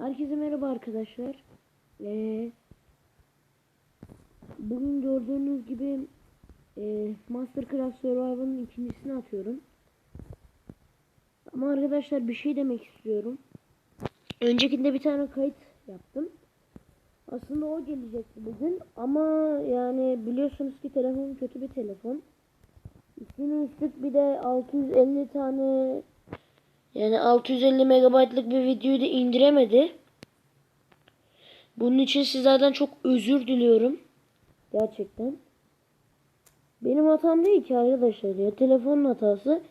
Herkese merhaba arkadaşlar. Ee, bugün gördüğünüz gibi e, Mastercraft Survival'ın ikincisini atıyorum. Ama arkadaşlar bir şey demek istiyorum. Öncekinde bir tane kayıt yaptım. Aslında o gelecekti bugün ama yani biliyorsunuz ki telefon kötü bir telefon. Üstüne üstlük bir de 650 tane yani 650 megabaytlık bir videoyu da indiremedi. Bunun için sizlerden çok özür diliyorum. Gerçekten. Benim hatam değil ki arkadaşlar ya. Telefonun hatası.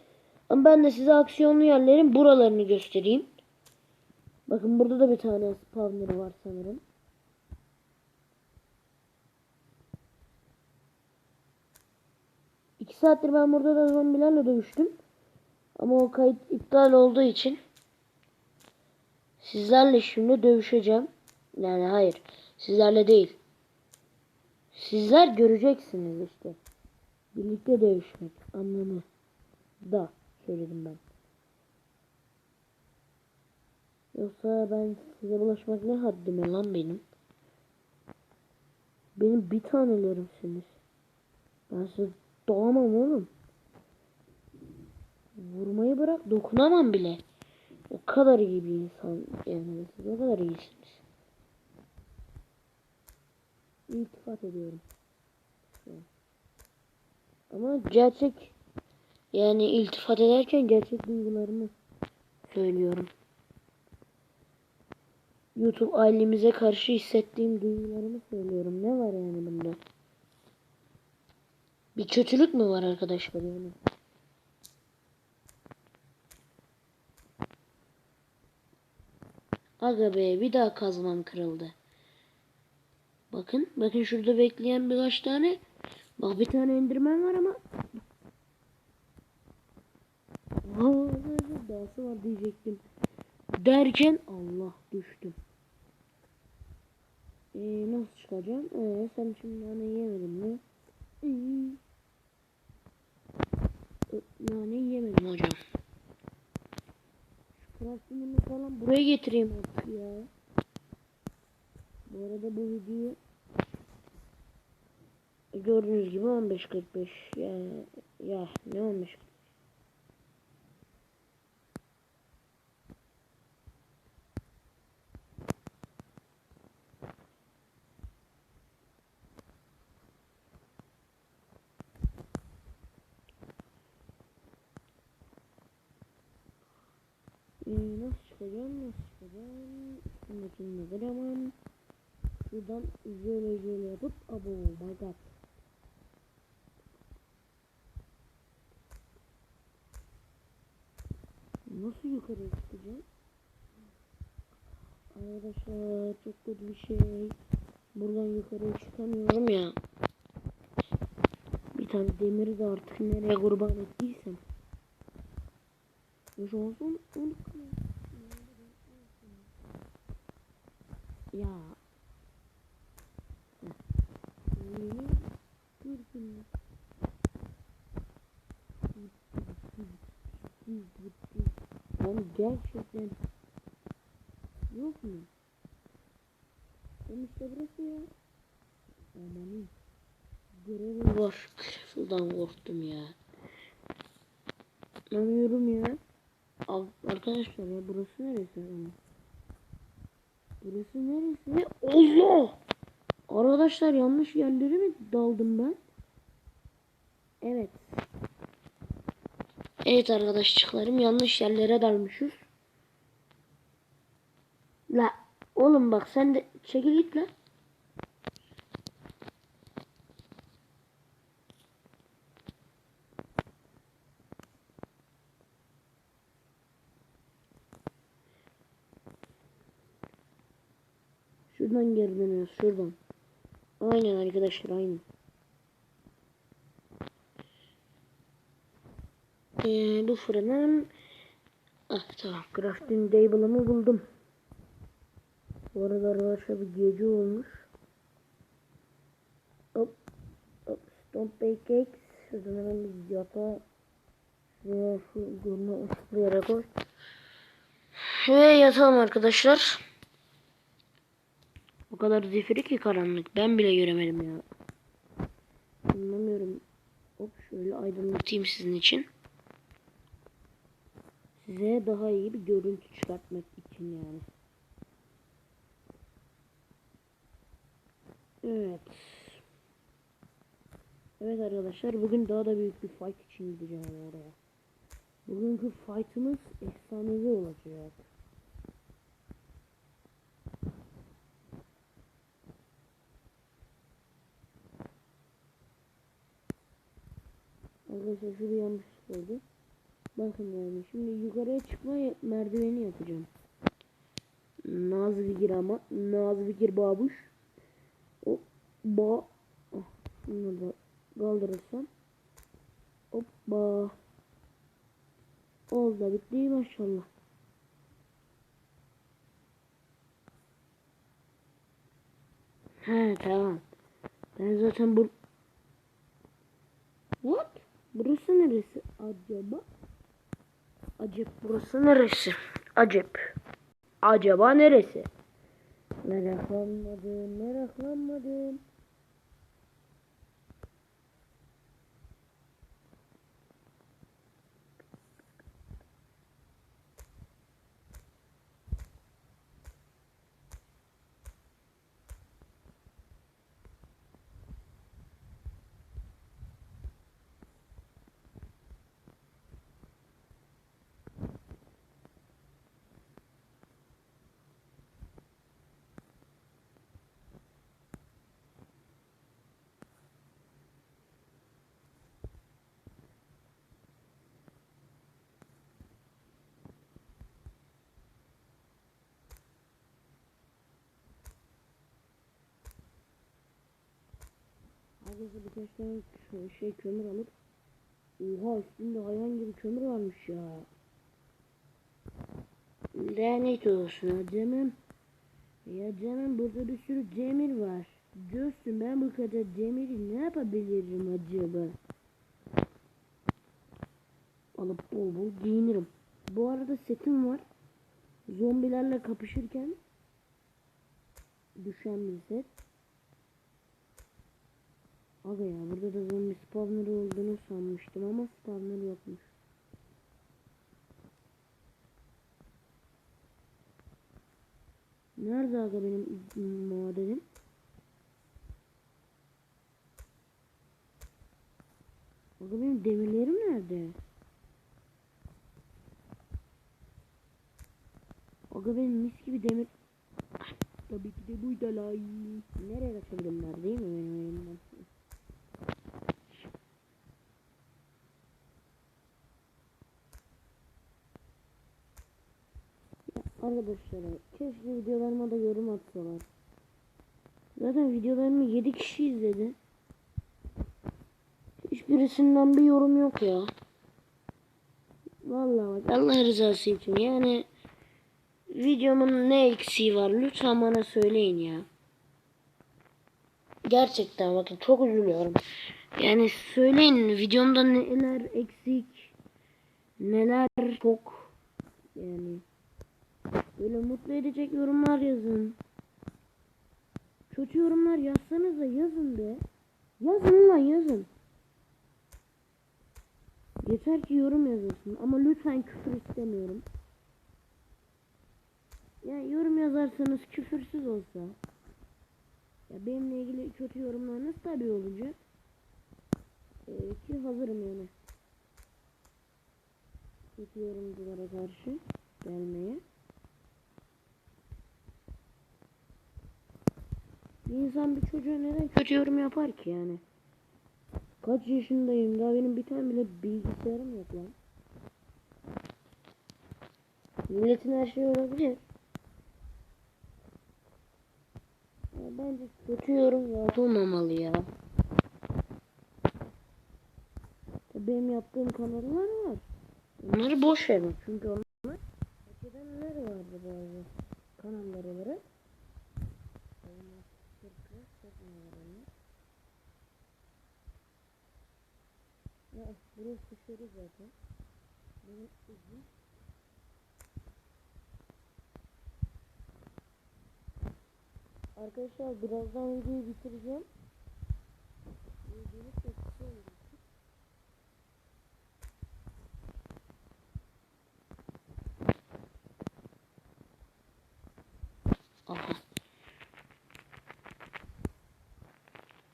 Ama ben de size aksiyonlu yerlerin buralarını göstereyim. Bakın burada da bir tane spawner var sanırım. İki saattir ben burada da zombilerle dövüştüm. Ama o kayıt iptal olduğu için sizlerle şimdi dövüşeceğim. Yani hayır. Sizlerle değil. Sizler göreceksiniz işte. Birlikte dövüşmek anlamı da söyledim ben. Yoksa ben size bulaşmak ne haddime lan benim. Benim bir tanelerimsiniz. Ben size doğamam oğlum. Vurmayı bırak dokunamam bile. O kadar iyi bir insan yani siz o kadar iyisiniz. İltifat ediyorum. Ama gerçek yani iltifat ederken gerçek duygularımı söylüyorum. YouTube ailemize karşı hissettiğim duygularımı söylüyorum. Ne var yani bunda? Bir kötülük mü var arkadaşlar yani? Aga be bir daha kazmam kırıldı. Bakın bakın şurada bekleyen birkaç tane. Bak bir tane endirmen var ama. Aa, dahası var diyecektim. Derken Allah düştüm. Ee, nasıl çıkacağım? Ee, sen şimdi nane yemedin mi? Ee, Nane yemedim hocam. Crafting'ini falan buraya getireyim ya. Bu arada bu videoyu gördüğünüz gibi 15.45 ya ya ne 15 Ee, nasıl çıkacağım nasıl çıkacağım? Üstündekini kıramam şuradan şöyle şöyle yapıp abo my god. Nasıl yukarı çıkacağım? Arkadaşlar çok kötü bir şey. Buradan yukarı çıkamıyorum ya. Bir tane demiri de artık nereye kurban ettiysem. Hoş olsun. onu Ya. Yeni bir gün. Ben gerçekten yok mu? Ben işte burası ya. Amanın. Görevim var. Şuradan korktum ya. Anlamıyorum ya. Arkadaşlar ya burası neresi? Burası neresi? Allah! Arkadaşlar yanlış yerlere mi daldım ben? Evet. Evet arkadaşlarım yanlış yerlere dalmışız. La oğlum bak sen de çekil git la. Şuradan geri dönüyoruz şuradan. Aynen arkadaşlar aynen. Ee, bu fırının ah tamam crafting table'ımı buldum. Bu arada arkadaşlar bir gece olmuş. Hop hop stone pancakes. Şuradan hemen bir yatağa şuraya şu ışıklı yere koy. Ve yatalım arkadaşlar. Kadar zifiri ki karanlık. Ben bile göremedim ya. Anlamıyorum. Hop şöyle aydınlatayım sizin için. Size daha iyi bir görüntü çıkartmak için yani. Evet. Evet arkadaşlar bugün daha da büyük bir fight için gideceğim oraya. Bugünkü fight'ımız efsanevi olacak. Arkadaşlar şurada yanlışlık oldu. Bakın yani şimdi yukarıya çıkma merdiveni yapacağım. Naz fikir ama. Naz fikir babuş. O ba ah, şunu da kaldırırsam. Hoppa. Oldu bitti maşallah. He tamam. Ben zaten bu? Burası neresi acaba? Acep burası neresi? Acep. Acaba neresi? Meraklanmadım, meraklanmadım. Herkese birkaç tane şey kömür alıp Oha üstünde hayvan gibi kömür varmış ya. Lanet olsun Cem'im. Ya Cem'im burada bir sürü demir var. Dostum ben bu kadar demiri ne yapabilirim acaba? Alıp bol bol giyinirim. Bu arada setim var. Zombilerle kapışırken düşen bir set. Aga ya burada da zombi spawner'ı olduğunu sanmıştım ama spawner yokmuş. Nerede aga benim madenim? Aga benim demirlerim nerede? Aga benim mis gibi demir... Tabii ki de buydu lay. Nereye kaçabilirim var değil mi benim elimden? Arkadaşlar keşke videolarıma da yorum atsalar. Zaten videolarımı 7 kişi izledi. Hiçbirisinden bir yorum yok ya. Vallahi bak Allah rızası için yani videomun ne eksiği var lütfen bana söyleyin ya. Gerçekten bakın çok üzülüyorum. Yani söyleyin videomda neler eksik, neler çok yani Böyle mutlu edecek yorumlar yazın. Kötü yorumlar yazsanız da yazın be. Yazın lan yazın. Yeter ki yorum yazılsın ama lütfen küfür istemiyorum. Yani yorum yazarsanız küfürsüz olsa. Ya benimle ilgili kötü yorumlarınız tabii olacak. Ee, ki hazırım yani. Kötü yorumculara karşı gelmeye. Bir insan bir çocuğa neden kötü yorum yapar ki yani? Kaç yaşındayım daha benim bir tane bile bilgisayarım yok lan. Milletin her şeyi olabilir. Ya bence kötü yorum yapılmamalı ya. Benim yaptığım kanallar var. Onları boş verin çünkü onlar hak edenler vardı bazı kanallar olarak. Ya burası dışarı zaten. Benim izin. Arkadaşlar birazdan videoyu bitireceğim. Videonun çok kısa olacak. Aha.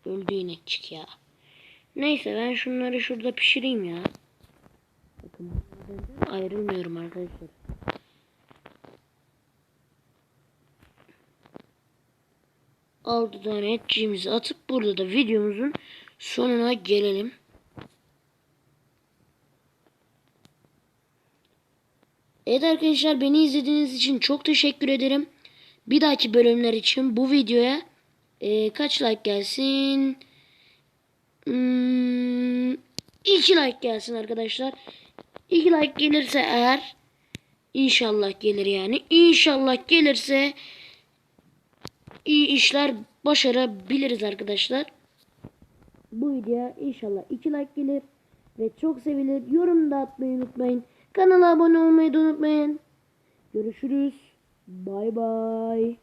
Öldü inekçik ya. Neyse ben şunları şurada pişireyim ya. Bakın ayrılmıyorum arkadaşlar. Altı tane etçiğimizi atıp burada da videomuzun sonuna gelelim. Evet arkadaşlar beni izlediğiniz için çok teşekkür ederim. Bir dahaki bölümler için bu videoya e, kaç like gelsin? Hmm, 2 like gelsin arkadaşlar. 2 like gelirse eğer inşallah gelir yani. İnşallah gelirse iyi işler başarabiliriz arkadaşlar. Bu videoya inşallah 2 like gelir ve çok sevilir. Yorum da atmayı unutmayın. Kanala abone olmayı da unutmayın. Görüşürüz. Bay bay.